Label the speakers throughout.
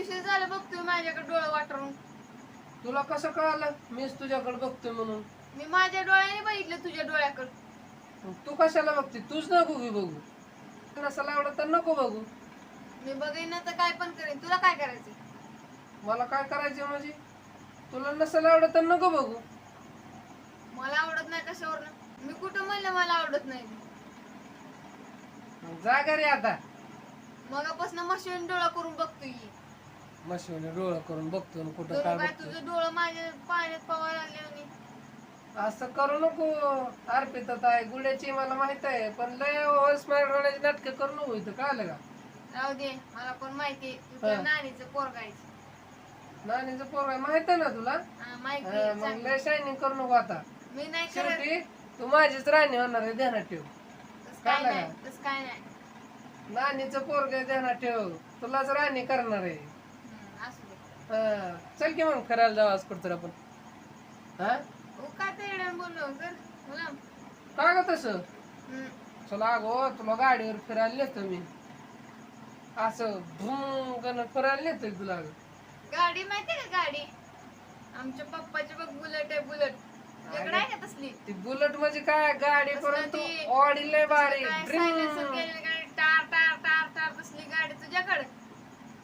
Speaker 1: उशीर झालं बघतोय माझ्याकडे डोळं वाटरून.
Speaker 2: तुला कसं कळालं? मीच तुझ्याकडे बघतोय म्हणून.
Speaker 1: मी माझ्या डोळ्याने बघितलं तुझ्या डोळ्याकडे.
Speaker 2: तू कशाला बघते? तूच नको बी बघू. नसाला आवडत तर नको बघू.
Speaker 1: मी बघेन ना तर काय पण करेन. तुला काय करायचं
Speaker 2: मला काय करायचं म्हणजे तुला नसाला आवडत तर नको बघू.
Speaker 1: मला आवडत नाही कशावरनं. मी कुठं म्हणलं मला आवडत नाही?
Speaker 2: मग जा घरी आता.
Speaker 1: मगापासून मशीन डोळा करून बघतोय.
Speaker 2: मशिवने डोळं करून बघतो आणि कुठं काय
Speaker 1: काय
Speaker 2: बघतो.
Speaker 1: तुझं डोळं माझ्या पाण्यात पवायला लागले
Speaker 2: असं करू नको अर्पित आहे गुड्याची मला माहीत आहे पण लय स्मार्ट होण्याची नाटकं करू नको इथं कळलं का?
Speaker 1: राहू दे मला पण माहिती आहे. तुझ्या
Speaker 2: हा.
Speaker 1: नानीचं पोरगायचं
Speaker 2: नानीचं पोरग आहे माहीत आहे ना तुला?
Speaker 1: माहिती
Speaker 2: हा,
Speaker 1: आहे,
Speaker 2: मग
Speaker 1: चांगलं.
Speaker 2: लय शायनिंग करू नको आता.
Speaker 1: मी नाही करत.
Speaker 2: शेवटी तू माझीच राणी होणार आहे ध्यानात ठेव.
Speaker 1: तसं काय नाही तसं काय नाही.
Speaker 2: नानीचं पोरग ध्यानात ठेव. तुलाच राणी करणार आहे. हा, चल की मग फिरायला जाऊ आज कुठतर आपण. हा?
Speaker 1: काय
Speaker 2: का ग तसं. चला अगो तुला गाडीवर फिरायला नेतो मी. असं गण फिरायला नेतोय तुला.
Speaker 1: गाडी माहितीये का गाडी? आमच्या पप्पाची बघ बुलेट आहे बुलेट. तुझ्याकडे आहे का तसली?
Speaker 2: ती बुलेट म्हणजे काय? गाडी
Speaker 1: तसलं
Speaker 2: परंतु
Speaker 1: ती-
Speaker 2: ऑडी लय भारी.
Speaker 1: काय गाडी टार टार टार टार तसली गाडी तुझ्याकडे.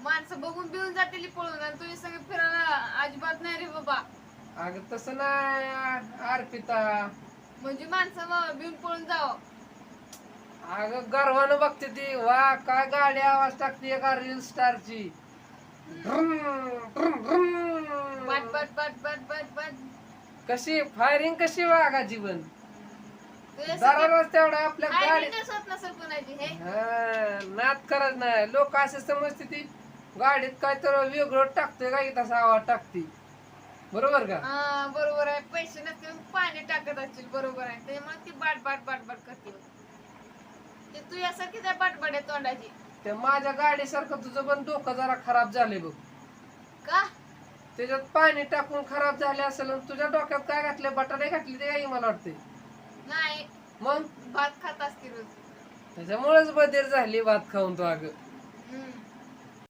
Speaker 1: माणसं बघून बिळून जातील पळून आणि तुझी सगळी फिरायला अजिबात नाही रे बाबा.
Speaker 2: अगं तसं नाही अर्पिता
Speaker 1: म्हणजे माणसं बिळून पळून जावं.
Speaker 2: अगं गर्वानं बघते ती. वा काय गाडी आवाज टाकते का reel स्टारची.
Speaker 1: But but but but but but.
Speaker 2: कशी फायरिंग कशी वागा जीवन? दररोज तेवढा आपल्या गाडी
Speaker 1: नसेल कुणाची हे?
Speaker 2: हा, नाद करत नाही. लोक असे समजते ती. गाडीत काय तर वेगळं टाकतोय का तसा आवाज टाकते बरोबर का?
Speaker 1: हा बरोबर आहे. पैसे नसतील पाणी टाकत असतील बरोबर आहे. त्यामुळे ती बाट बाट बाट बाट करते. ते तू यासारखी त्या बाटबाट आहे तोंडाची.
Speaker 2: त्या माझ्या गाडीसारखं तुझं पण डोकं जरा खराब झालंय बघ.
Speaker 1: का?
Speaker 2: त्याच्यात पाणी टाकून खराब झाले असेल आणि तुझ्या डोक्यात काय घातले बटाटे घातले ते काही मला वाटते
Speaker 1: नाही.
Speaker 2: मग?
Speaker 1: भात खात असतील रोज.
Speaker 2: त्याच्यामुळेच बधीर झाली भात खाऊन तो अगं.